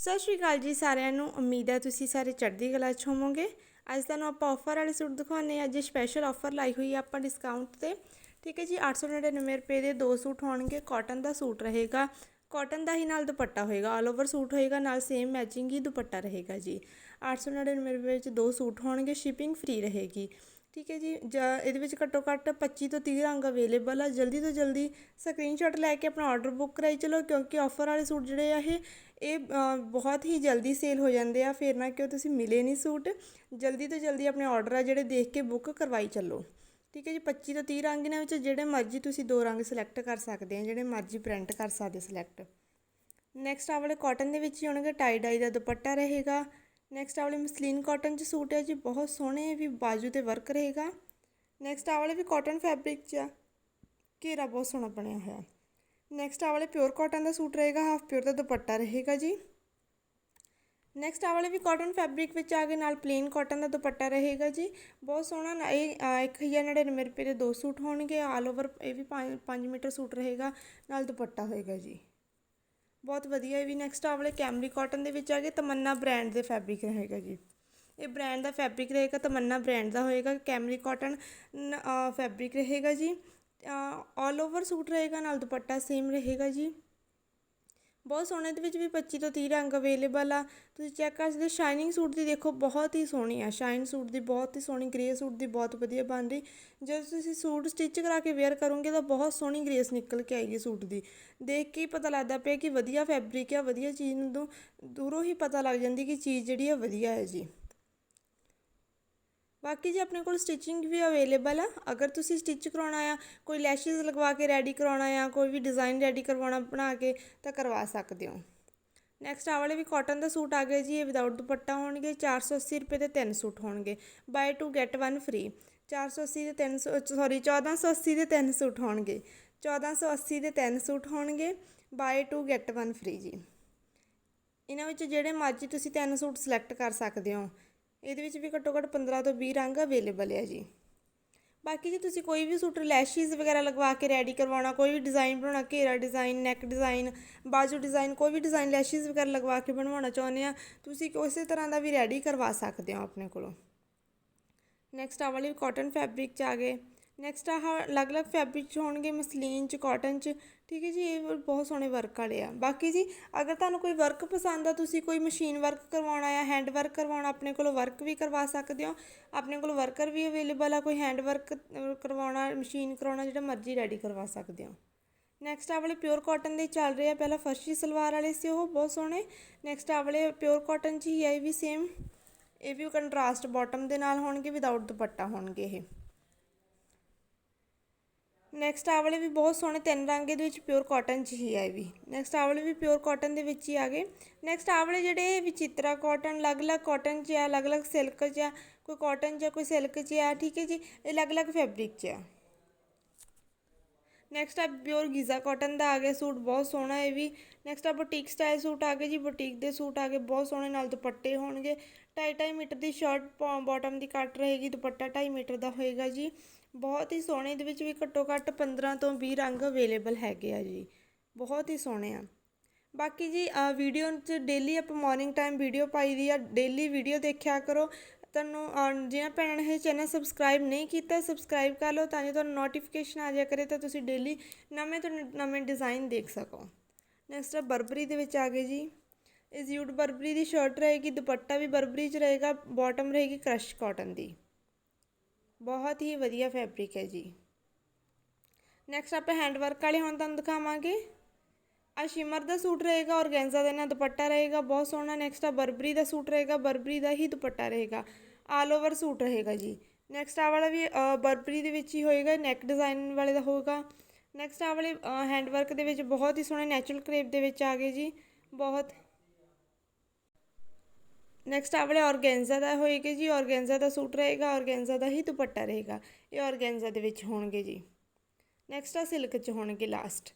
ਸਤਿ ਸ਼੍ਰੀ ਅਕਾਲ ਜੀ ਸਾਰਿਆਂ ਨੂੰ। ਉਮੀਦ ਹੈ ਤੁਸੀਂ ਸਾਰੇ ਚੜ੍ਹਦੀ ਕਲਾ 'ਚ ਹੋਵੋਗੇ। ਅੱਜ ਤੁਹਾਨੂੰ ਆਪਾਂ ਆਫਰ ਵਾਲੇ ਸੂਟ ਦਿਖਾਉਂਦੇ ਹਾਂ। ਅੱਜ ਸਪੈਸ਼ਲ ਆਫਰ ਲਾਈ ਹੋਈ ਆ ਆਪਾਂ ਡਿਸਕਾਊਂਟ ਤੇ। ਠੀਕ ਹੈ ਜੀ 899 ਰੁਪਏ ਦੇ ਦੋ ਸੂਟ ਹੋਣਗੇ। ਕਾਟਨ ਦਾ ਸੂਟ ਰਹੇਗਾ। ਕਾਟਨ ਦਾ ਹੀ ਨਾਲ ਦੁਪੱਟਾ ਹੋਏਗਾ। ਆਲ ਓਵਰ ਸੂਟ ਹੋਏਗਾ, ਨਾਲ ਸੇਮ ਮੈਚਿੰਗ ਹੀ ਦੁਪੱਟਾ ਰਹੇਗਾ ਜੀ। 899 ਰੁਪਏ ਵਿੱਚ ਦੋ ਸੂਟ ਹੋਣਗੇ। ਸ਼ਿਪਿੰਗ ਫ੍ਰੀ ਰਹੇਗੀ। ਠੀਕ ਹੈ ਜੀ, ਜਾਂ ਇਹਦੇ ਵਿੱਚ ਘੱਟੋ ਘੱਟ 25 ਤੋਂ 30 ਰੰਗ ਅਵੇਲੇਬਲ ਆ। ਜਲਦੀ ਤੋਂ ਜਲਦੀ ਸਕਰੀਨਸ਼ਾਟ ਲੈ ਕੇ ਆਪਣਾ ਆਰਡਰ ਬੁੱਕ ਕਰਾਈ ਚਲੋ, ਕਿਉਂਕਿ ਆਫਰ ਵਾਲੇ ਸੂਟ ਜਿਹੜੇ ਆ ਇਹ ਇਹ ਬਹੁਤ ਹੀ ਜਲਦੀ ਸੇਲ ਹੋ ਜਾਂਦੇ ਆ। ਫਿਰ ਨਾ ਕਿਉਂ ਤੁਸੀਂ ਮਿਲੇ ਨਹੀਂ ਸੂਟ। ਜਲਦੀ ਤੋਂ ਜਲਦੀ ਆਪਣੇ ਆਰਡਰ ਆ ਜਿਹੜੇ ਦੇਖ ਕੇ ਬੁੱਕ ਕਰਵਾਈ ਚੱਲੋ। ਠੀਕ ਹੈ ਜੀ 25 ਤੋਂ 30 ਰੰਗ ਇਹਨਾਂ ਵਿੱਚ ਜਿਹੜੇ ਮਰਜ਼ੀ ਤੁਸੀਂ ਦੋ ਰੰਗ ਸਿਲੈਕਟ ਕਰ ਸਕਦੇ ਆ, ਜਿਹੜੇ ਮਰਜ਼ੀ ਪ੍ਰਿੰਟ ਕਰ ਸਕਦੇ ਸਿਲੈਕਟ ਨੈਕਸਟ ਆ ਵਾਲੇ ਕਾਟਨ ਦੇ ਵਿੱਚ ਹੀ ਹੋਣਗੇ ਟਾਈ ਡਾਈ ਦਾ ਦੁਪੱਟਾ ਰਹੇਗਾ। ਨੈਕਸਟ ਆ ਵਾਲੇ ਮਸਲੀਨ ਕਾਟਨ ਚ ਸੂਟ ਹੈ ਜੀ, ਬਹੁਤ ਸੋਹਣੇ ਵੀ ਬਾਜੂ ਤੇ ਵਰਕ ਰਹੇਗਾ। ਨੈਕਸਟ ਆ ਵਾਲੇ ਵੀ ਕਾਟਨ ਫੈਬਰਿਕ ਚ ਆ। ਘੇਰਾ ਬਹੁਤ ਸੋਹਣਾ ਬਣਿਆ ਹੋਇਆ। ਨੈਕਸਟ ਆ ਵਾਲੇ ਪਿਓਰ ਕਾਟਨ ਦਾ ਸੂਟ ਰਹੇਗਾ ਹਾਫ ਪਿਓਰ ਦਾ ਦੁਪੱਟਾ ਰਹੇਗਾ ਜੀ। ਨੈਕਸਟ ਆ ਵਾਲੇ ਵੀ ਕਾਟਨ ਫੈਬਰਿਕ ਵਿੱਚ ਆ ਗਏ ਨਾਲ ਪਲੇਨ ਕਾਟਨ ਦਾ ਦੁਪੱਟਾ ਰਹੇਗਾ ਜੀ। ਬਹੁਤ ਸੋਹਣਾ ਇਹ 1099 ਰੁਪਏ ਦੇ ਦੋ ਸੂਟ ਹੋਣਗੇ ਆਲ ਓਵਰ ਇਹ ਵੀ 5 ਮੀਟਰ ਸੂਟ ਰਹੇਗਾ, ਨਾਲ ਦੁਪੱਟਾ ਹੋਏਗਾ ਜੀ। ਬਹੁਤ ਵਧੀਆ ਇਹ ਵੀ ਨੈਕਸਟ ਆ ਵਾਲੇ ਕੈਮਰੀ ਕਾਟਨ ਦੇ ਵਿੱਚ ਆ ਗਏ ਤਮੰਨਾ ਬ੍ਰਾਂਡ ਦੇ ਫੈਬਰਿਕ ਰਹੇਗਾ ਜੀ। ਇਹ ਬ੍ਰਾਂਡ ਦਾ ਫੈਬਰਿਕ ਰਹੇਗਾ, ਤਮੰਨਾ ਬ੍ਰਾਂਡ ਦਾ ਹੋਏਗਾ ਕੈਮਰੀ ਕਾਟਨ ਫੈਬਰਿਕ ਰਹੇਗਾ ਜੀ। ਆਲ ਓਵਰ ਸੂਟ ਰਹੇਗਾ, ਨਾਲ ਦੁਪੱਟਾ ਸੇਮ ਰਹੇਗਾ ਜੀ। ਬਹੁਤ ਸੋਹਣੇ ਇਹਦੇ ਵਿੱਚ ਵੀ 25 ਤੋਂ 30 ਰੰਗ ਅਵੇਲੇਬਲ ਆ। ਤੁਸੀਂ ਚੈੱਕ ਕਰ ਸਕਦੇ ਸ਼ਾਈਨਿੰਗ ਸੂਟ ਦੀ ਦੇਖੋ, ਬਹੁਤ ਹੀ ਸੋਹਣੀ ਆ। ਸ਼ਾਈਨ ਸੂਟ ਦੀ ਬਹੁਤ ਹੀ ਸੋਹਣੀ ਗ੍ਰੇ ਸੂਟ ਦੀ ਬਹੁਤ ਵਧੀਆ ਬਣ ਰਹੀ। ਜਦੋਂ ਤੁਸੀਂ ਸੂਟ ਸਟਿਚ ਕਰਾ ਕੇ ਵੇਅਰ ਕਰੋਗੇ ਤਾਂ ਬਹੁਤ ਸੋਹਣੀ ਗ੍ਰੇਸ ਨਿਕਲ ਕੇ ਆਏਗੀ ਸੂਟ ਦੀ। ਦੇਖ ਕੇ ਹੀ ਪਤਾ ਲੱਗਦਾ ਪਿਆ ਕਿ ਵਧੀਆ ਫੈਬਰਿਕ ਆ, ਵਧੀਆ ਚੀਜ਼ ਨੂੰ ਦੂਰੋਂ ਹੀ ਪਤਾ ਲੱਗ ਜਾਂਦੀ ਕਿ ਚੀਜ਼ ਜਿਹੜੀ ਆ ਵਧੀਆ ਹੈ ਜੀ। ਬਾਕੀ ਜੀ ਆਪਣੇ ਕੋਲ ਸਟਿਚਿੰਗ ਵੀ ਅਵੇਲੇਬਲ ਆ, ਅਗਰ ਤੁਸੀਂ ਸਟਿਚ ਕਰਾਉਣਾ ਆ, ਕੋਈ ਲੈਸ਼ਸ ਲਗਵਾ ਕੇ ਰੈਡੀ ਕਰਾਉਣਾ ਆ, ਕੋਈ ਵੀ ਡਿਜ਼ਾਈਨ ਰੈਡੀ ਕਰਵਾਉਣਾ ਬਣਾ ਕੇ, ਤਾਂ ਕਰਵਾ ਸਕਦੇ ਹੋ। ਨੈਕਸਟ ਆ ਵਾਲੇ ਵੀ ਕਾਟਨ ਦਾ ਸੂਟ ਆ ਗਏ ਜੀ, ਇਹ ਵਿਦਆਊਟ ਦੁਪੱਟਾ ਹੋਣਗੇ 480 ਰੁਪਏ ਦੇ ਤਿੰਨ ਸੂਟ ਹੋਣਗੇ। ਬਾਈ 2 ਗੈਟ 1 ਫ੍ਰੀ 480 ਦੇ 300 ਸੌਰੀ 1480 ਦੇ ਤਿੰਨ ਸੂਟ ਹੋਣਗੇ। 1480 ਦੇ ਤਿੰਨ ਸੂਟ ਹੋਣਗੇ। ਬਾਈ 2 ਗੈਟ 1 ਫ੍ਰੀ ਜੀ। ਇਹਨਾਂ ਵਿੱਚ ਜਿਹੜੇ ਮਰਜ਼ੀ ਤੁਸੀਂ ਤਿੰਨ ਸੂਟ ਸਿਲੈਕਟ ਕਰ ਸਕਦੇ ਹੋ। ਇਹਦੇ ਵਿੱਚ ਵੀ ਘੱਟੋ ਘੱਟ 15 ਤੋਂ 20 ਰੰਗ ਅਵੇਲੇਬਲ ਹੈ ਜੀ। ਬਾਕੀ ਜੇ ਤੁਸੀਂ ਕੋਈ ਵੀ ਸੂਟਰ ਲੈਸ਼ੀਜ਼ ਵਗੈਰਾ ਲਗਵਾ ਕੇ ਰੈਡੀ ਕਰਵਾਉਣਾ, ਕੋਈ ਵੀ ਡਿਜ਼ਾਈਨ ਬਣਾਉਣਾ, ਘੇਰਾ ਡਿਜ਼ਾਈਨ ਨੈਕ ਡਿਜ਼ਾਈਨ ਬਾਜੂ ਡਿਜ਼ਾਈਨ ਕੋਈ ਵੀ ਡਿਜ਼ਾਈਨ ਲੈਸ਼ੀਜ਼ ਵਗੈਰਾ ਲਗਵਾ ਕੇ ਬਣਵਾਉਣਾ ਚਾਹੁੰਦੇ ਆ, ਤੁਸੀਂ ਉਸੇ ਤਰ੍ਹਾਂ ਦਾ ਵੀ ਰੈਡੀ ਕਰਵਾ ਸਕਦੇ ਹੋ ਆਪਣੇ ਕੋਲੋਂ। ਨੈਕਸਟ ਆ ਵਾਲੀ ਕਾਟਨ ਫੈਬਰਿਕ ਚ ਆ ਗਏ। ਨੈਕਸਟ ਆਹ ਅਲੱਗ-ਅਲੱਗ ਫੈਬਰਿਕ 'ਚ ਹੋਣਗੇ, ਮਸਲੀਨ 'ਚ ਕਾਟਨ 'ਚ। ਠੀਕ ਹੈ ਜੀ, ਇਹ ਬਹੁਤ ਸੋਹਣੇ ਵਰਕ ਵਾਲੇ ਆ। ਬਾਕੀ ਜੀ, ਅਗਰ ਤੁਹਾਨੂੰ ਕੋਈ ਵਰਕ ਪਸੰਦ ਆ, ਤੁਸੀਂ ਕੋਈ ਮਸ਼ੀਨ ਵਰਕ ਕਰਵਾਉਣਾ ਆ ਹੈਂਡ ਵਰਕ ਕਰਵਾਉਣਾ, ਆਪਣੇ ਕੋਲ ਵਰਕ ਵੀ ਕਰਵਾ ਸਕਦੇ ਹੋ। ਆਪਣੇ ਕੋਲ ਵਰਕਰ ਵੀ ਅਵੇਲੇਬਲ ਆ, ਕੋਈ ਹੈਂਡ ਵਰਕ ਕਰਵਾਉਣਾ ਮਸ਼ੀਨ ਕਰਾਉਣਾ ਜਿਹੜਾ ਮਰਜ਼ੀ ਰੈਡੀ ਕਰਵਾ ਸਕਦੇ ਹੋ। ਨੈਕਸਟ ਆ ਵਾਲੇ ਪਿਓਰ ਕਾਟਨ ਦੇ ਚੱਲ ਰਹੇ ਆ। ਪਹਿਲਾਂ ਫਰਸ਼ੀ ਸਲਵਾਰ ਵਾਲੇ ਸੀ, ਉਹ ਬਹੁਤ ਸੋਹਣੇ। ਨੈਕਸਟ ਆ ਵਾਲੇ ਪਿਓਰ ਕਾਟਨ 'ਚ ਹੀ ਆਈ ਵੀ ਸੇਮ ਇਹ ਵੀ ਕੰਟਰਾਸਟ ਬਾਟਮ ਦੇ ਨਾਲ ਹੋਣਗੇ ਵਿਦਆਊਟ ਦੁਪੱਟਾ ਹੋਣਗੇ ਇਹ। ਨੈਕਸਟ ਆ ਵਾਲੇ ਵੀ ਬਹੁਤ ਸੋਹਣੇ, ਤਿੰਨ ਰੰਗ ਦੇ ਵਿੱਚ ਪਿਓਰ ਕਾਟਨ ਚ ਹੀ ਆਏ ਵੀ। ਨੈਕਸਟ ਆ ਵਾਲੇ ਵੀ ਪਿਓਰ ਕਾਟਨ ਦੇ ਵਿੱਚ ਹੀ ਆ ਗਏ। ਨੈਕਸਟ ਆ ਵਾਲੇ ਜਿਹੜੇ ਵਿਚਿਤਰਾ ਕਾਟਨ ਅਲੱਗ-ਅਲੱਗ ਕਾਟਨ ਚ ਆ, ਅਲੱਗ-ਅਲੱਗ ਸਿਲਕ ਚ ਆ, ਕੋਈ ਕਾਟਨ ਚ ਕੋਈ ਸਿਲਕ ਚ ਆ, ਠੀਕ ਹੈ ਜੀ? ਇਹ ਅਲੱਗ-ਅਲੱਗ ਫੈਬਰਿਕ ਚ ਆ। ਨੈਕਸਟ ਆ ਪਿਓਰ ਗੀਜ਼ਾ ਕਾਟਨ ਦਾ ਆ ਗਿਆ ਸੂਟ, ਬਹੁਤ ਸੋਹਣਾ ਹੈ ਵੀ। ਨੈਕਸਟ ਆ ਬੁਟੀਕ ਸਟਾਈਲ ਸੂਟ ਆ ਗਏ ਜੀ ਬੁਟੀਕ ਦੇ ਸੂਟ ਆ ਗਏ, ਬਹੁਤ ਸੋਹਣੇ, ਨਾਲ ਦੁਪੱਟੇ ਹੋਣਗੇ। 2.5 ਮੀਟਰ ਦੀ ਸ਼ਰਟ ਬਾਟਮ ਦੀ ਕੱਟ ਰਹੇਗੀ, ਦੁਪੱਟਾ 2.5 ਮੀਟਰ ਦਾ ਹੋਏਗਾ ਜੀ। ਬਹੁਤ ਹੀ ਸੋਹਣੇ, ਇਹਦੇ ਵਿੱਚ ਵੀ ਘੱਟੋ ਘੱਟ 15 ਤੋਂ 20 ਰੰਗ ਅਵੇਲੇਬਲ ਹੈਗੇ ਆ ਜੀ। ਬਹੁਤ ਹੀ ਸੋਹਣੇ ਆ। ਬਾਕੀ ਜੀ ਵੀਡੀਓ 'ਚ ਡੇਲੀ ਆਪਾਂ ਮਾਰਨਿੰਗ ਟਾਈਮ ਵੀਡੀਓ ਪਾਈ ਦੀ ਆ ਡੇਲੀ ਵੀਡੀਓ ਦੇਖਿਆ ਕਰੋ। ਤੁਹਾਨੂੰ ਜਿਹਨਾਂ ਭੈਣਾਂ ਨੇ ਇਹ ਚੈਨਲ ਸਬਸਕ੍ਰਾਈਬ ਨਹੀਂ ਕੀਤਾ ਸਬਸਕ੍ਰਾਈਬ ਕਰ ਲਓ, ਤਾਂ ਜੋ ਤੁਹਾਨੂੰ ਨੋਟੀਫਿਕੇਸ਼ਨ ਆ ਜਾਇਆ ਕਰੇ, ਤਾਂ ਤੁਸੀਂ ਡੇਲੀ ਨਵੇਂ ਤੋਂ ਨਵੇਂ ਡਿਜ਼ਾਈਨ ਦੇਖ ਸਕੋ। ਨੈਕਸਟ ਆ ਬਰਬਰੀ ਦੇ ਵਿੱਚ ਆ ਗਏ ਜੀ। ਇਹ ਜਿਊਟ ਬਰਬਰੀ ਦੀ ਸ਼ਰਟ ਰਹੇਗੀ, ਦੁਪੱਟਾ ਵੀ ਬਰਬਰੀ 'ਚ ਰਹੇਗਾ ਬਾਟਮ ਰਹੇਗੀ ਕ੍ਰਸ਼ ਕਾਟਨ ਦੀ। ਬਹੁਤ ਹੀ ਵਧੀਆ ਫੈਬਰਿਕ ਹੈ ਜੀ। ਨੈਕਸਟ ਆਪਾਂ ਹੈਂਡ ਵਰਕ ਵਾਲੇ ਹੁਣ ਤੁਹਾਨੂੰ ਦਿਖਾਵਾਂਗੇ। ਆ ਸ਼ਿਮਰ ਦਾ ਸੂਟ ਰਹੇਗਾ ਔਰਗੈਂਜ਼ਾ ਦੇ ਨਾਲ ਦੁਪੱਟਾ ਰਹੇਗਾ, ਬਹੁਤ ਸੋਹਣਾ। ਨੈਕਸਟ ਆ ਬਰਬਰੀ ਦਾ ਸੂਟ ਰਹੇਗਾ ਬਰਬਰੀ ਦਾ ਹੀ ਦੁਪੱਟਾ ਰਹੇਗਾ। ਆਲ ਓਵਰ ਸੂਟ ਰਹੇਗਾ ਜੀ। ਨੈਕਸਟ ਆ ਵਾਲਾ ਵੀ ਬਰਬਰੀ ਦੇ ਵਿੱਚ ਹੀ ਹੋਏਗਾ ਨੈਕ ਡਿਜ਼ਾਈਨ ਵਾਲੇ ਦਾ ਹੋਏਗਾ ਨੈਕਸਟ ਆ ਵਾਲੇ ਹੈਂਡ ਵਰਕ ਦੇ ਵਿੱਚ ਬਹੁਤ ਹੀ ਸੋਹਣੇ ਨੈਚੁਰਲ ਕਰੇਪ ਦੇ ਵਿੱਚ ਆ ਗਏ ਜੀ। ਬਹੁਤ ਨੈਕਸਟ ਆ ਵਾਲੇ ਔਰਗੈਂਜ਼ਾ ਦਾ ਹੋਏਗਾ ਜੀ, ਔਰਗੈਂਜ਼ਾ ਦਾ ਸੂਟ ਰਹੇਗਾ, ਔਰਗੈਂਜ਼ਾ ਦਾ ਹੀ ਦੁਪੱਟਾ ਰਹੇਗਾ, ਇਹ ਔਰਗੈਂਜ਼ਾ ਦੇ ਵਿੱਚ ਹੋਣਗੇ ਜੀ। ਨੈਕਸਟ ਆ ਸਿਲਕ 'ਚ ਹੋਣਗੇ ਲਾਸਟ